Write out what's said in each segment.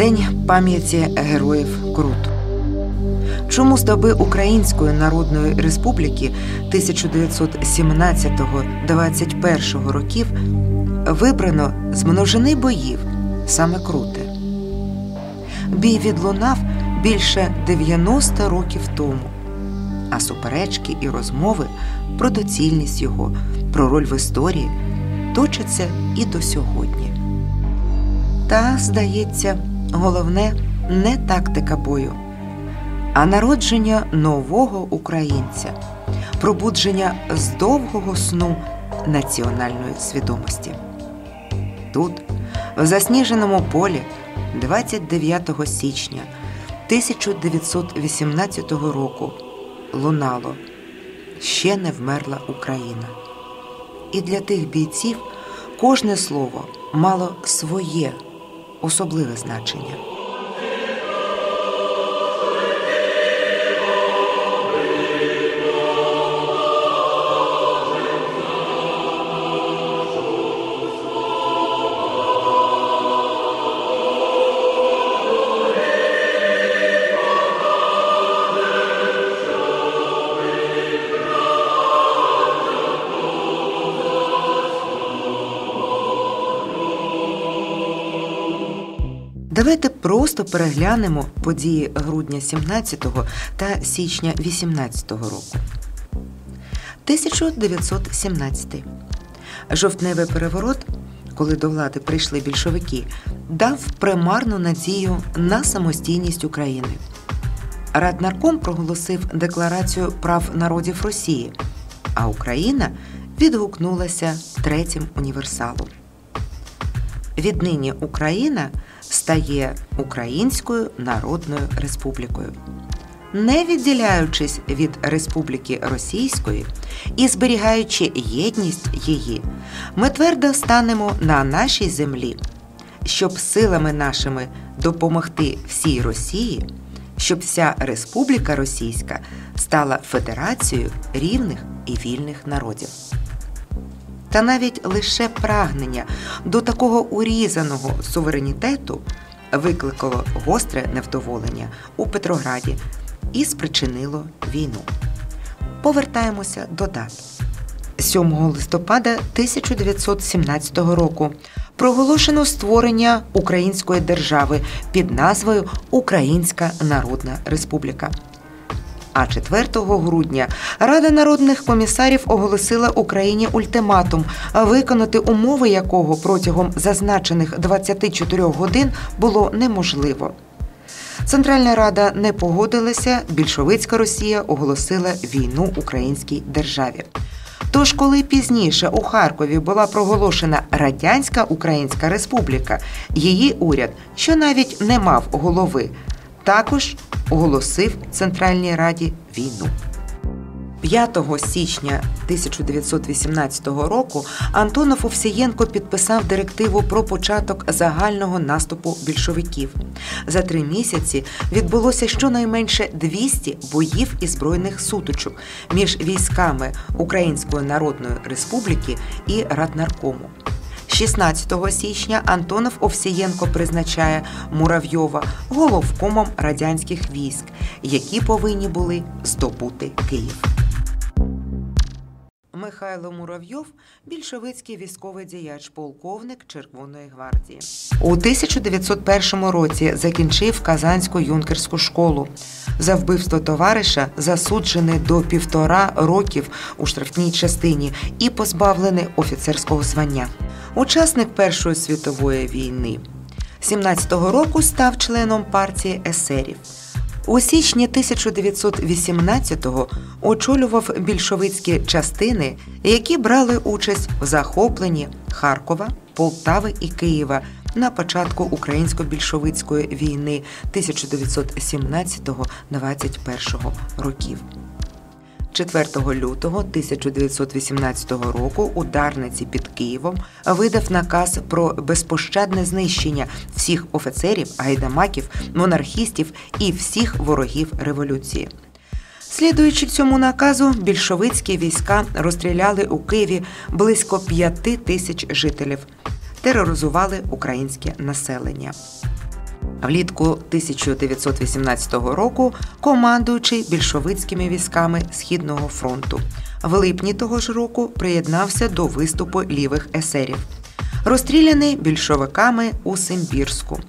День пам'яті героїв Крут. Чому з доби Української Народної Республіки 1917-21 років вибрано з множини боїв саме Крути? Бій відлунав більше 90 років тому, а суперечки і розмови про доцільність його, про роль в історії точаться і до сьогодні. Та, здається, головне не тактика бою, а народження нового українця, пробудження з довгого сну національної свідомості. Тут, в засніженому полі, 29 січня 1918 року, лунало ще не вмерла Україна. І для тих бійців кожне слово мало своє особливе значення. Давайте просто переглянемо події грудня 17-го та січня 18-го року. 1917. Жовтневий переворот, коли до влади прийшли більшовики, дав примарну надію на самостійність України. Раднарком проголосив Декларацію прав народів Росії, а Україна відгукнулася третім універсалом. Віднині Україна стає Українською Народною Республікою. Не відділяючись від Республіки Російської і зберігаючи єдність її, ми твердо станемо на нашій землі, щоб силами нашими допомогти всій Росії, щоб вся Республіка Російська стала федерацією рівних і вільних народів. Та навіть лише прагнення до такого урізаного суверенітету викликало гостре невдоволення у Петрограді і спричинило війну. Повертаємося до дат. 7 листопада 1917 року проголошено створення Української держави під назвою Українська Народна Республіка. А 4 грудня Рада народних комісарів оголосила Україні ультиматум, виконати умови якого протягом зазначених 24 годин було неможливо. Центральна Рада не погодилася, більшовицька Росія оголосила війну українській державі. Тож, коли пізніше у Харкові була проголошена Радянська Українська Республіка, її уряд, що навіть не мав голови, також оголосив Центральній Раді війну. 5 січня 1918 року Антонов Овсієнко підписав директиву про початок загального наступу більшовиків. За три місяці відбулося щонайменше 200 боїв і збройних сутичок між військами Української Народної Республіки і Раднаркому. 16 січня Антонов Овсієнко призначає Муравйова головкомом радянських військ, які повинні були здобути Київ. Михайло Муравйов більшовицький військовий діяч, полковник Червоної гвардії. У 1901 році закінчив Казанську юнкерську школу. За вбивство товариша засуджений до півтора років у штрафній частині і позбавлений офіцерського звання. Учасник Першої світової війни. 17-го року став членом партії есерів. У січні 1918-го очолював більшовицькі частини, які брали участь в захопленні Харкова, Полтави і Києва на початку українсько-більшовицької війни 1917-21 років. 4 лютого 1918 року у Дарниці під Києвом видав наказ про безпощадне знищення всіх офіцерів, гайдамаків, монархістів і всіх ворогів революції. Слідуючи цьому наказу, більшовицькі війська розстріляли у Києві близько п'яти тисяч жителів, тероризували українське населення. Влітку 1918 року командуючий більшовицькими військами Східного фронту. В липні того ж року приєднався до виступу лівих есерів. Розстріляний більшовиками у Симбірську.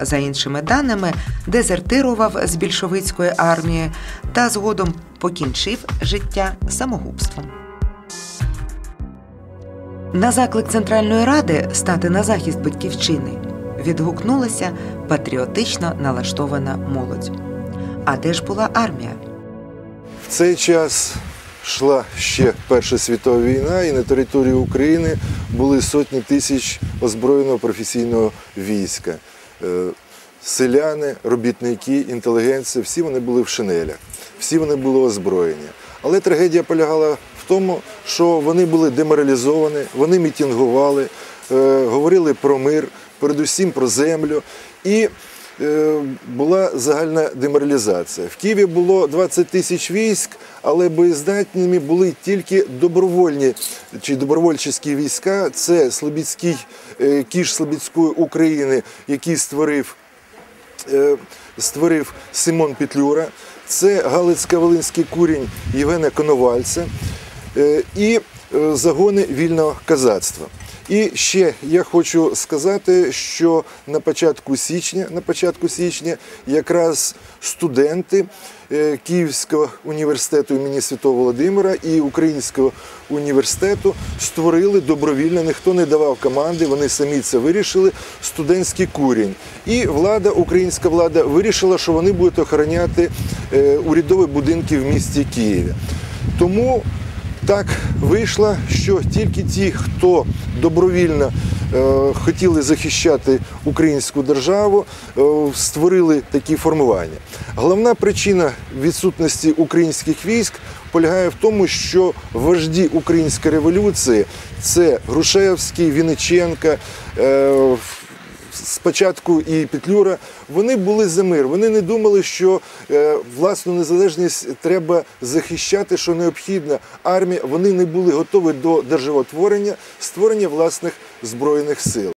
За іншими даними, дезертирував з більшовицької армії та згодом покінчив життя самогубством. На заклик Центральної Ради стати на захист батьківщини відгукнулася патріотично налаштована молодь. А де ж була армія? В цей час йшла ще Перша світова війна, і на території України були сотні тисяч озброєного професійного війська. Е, Селяни, робітники, інтелігенція, всі вони були в шинелях, всі вони були озброєні. Але трагедія полягала в тому, що вони були деморалізовані, вони мітингували, е, говорили про мир, передусім про землю. І е, була загальна деморалізація. В Києві було 20 тисяч військ, але боєздатними були тільки добровольні чи добровольчі війська. Це Слобідський е, кіш Слобідської України, який створив е, створив Симон Петлюра, це Галицько-Волинський курінь Євгена Коновальця і загони вільного казацтва. І ще я хочу сказати, що на початку січня, на початку січня якраз студенти е, Київського університету імені Святого Володимира і Українського університету створили добровільно, ніхто не давав команди, вони самі це вирішили. Студентський курінь. І влада, українська влада, вирішила, що вони будуть охороняти е, урядові будинки в місті Києві. Тому так вийшло, що тільки ті, хто добровільно е, хотіли захищати українську державу, е, створили такі формування. Головна причина відсутності українських військ полягає в тому, що вожді української революції це Грушевський, Вінниченка. Спочатку і Петлюра, вони були за мир. Вони не думали, що е, власну незалежність треба захищати, що необхідна армія. Вони не були готові до державотворення, створення власних збройних сил.